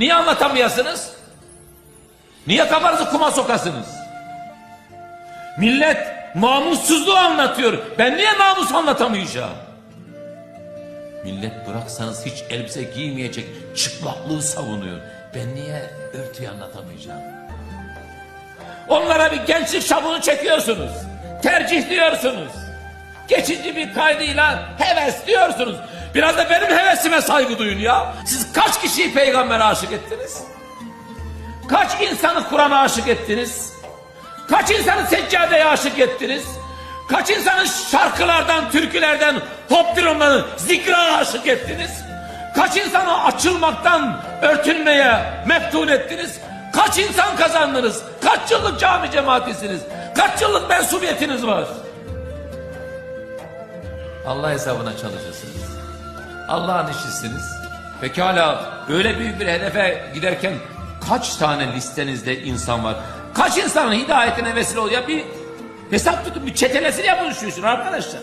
Niye anlatamıyorsunuz? Niye kafanızı kuma sokasınız? Millet namussuzluğu anlatıyor. Ben niye namus anlatamayacağım? Millet bıraksanız hiç elbise giymeyecek çıplaklığı savunuyor. Ben niye örtüyü anlatamayacağım? Onlara bir gençlik şabunu çekiyorsunuz. Tercih diyorsunuz. Geçici bir kaydıyla heves diyorsunuz. Biraz da benim hevesime saygı duyun ya. Siz kaç kişiyi peygambere aşık ettiniz? Kaç insanı Kur'an'a aşık ettiniz? Kaç insanı seccadeye aşık ettiniz? Kaç insanı şarkılardan, türkülerden, hoptirondan, zikra aşık ettiniz? Kaç insanı açılmaktan örtünmeye meftun ettiniz? Kaç insan kazandınız? Kaç yıllık cami cemaatisiniz? Kaç yıllık mensubiyetiniz var? Allah hesabına çalışırsınız. Allah'ın işçisiniz. Pekala öyle büyük bir hedefe giderken kaç tane listenizde insan var? Kaç insanın hidayetine vesile oluyor? Bir hesap tutun, bir çetelesini yapın şu arkadaşlar.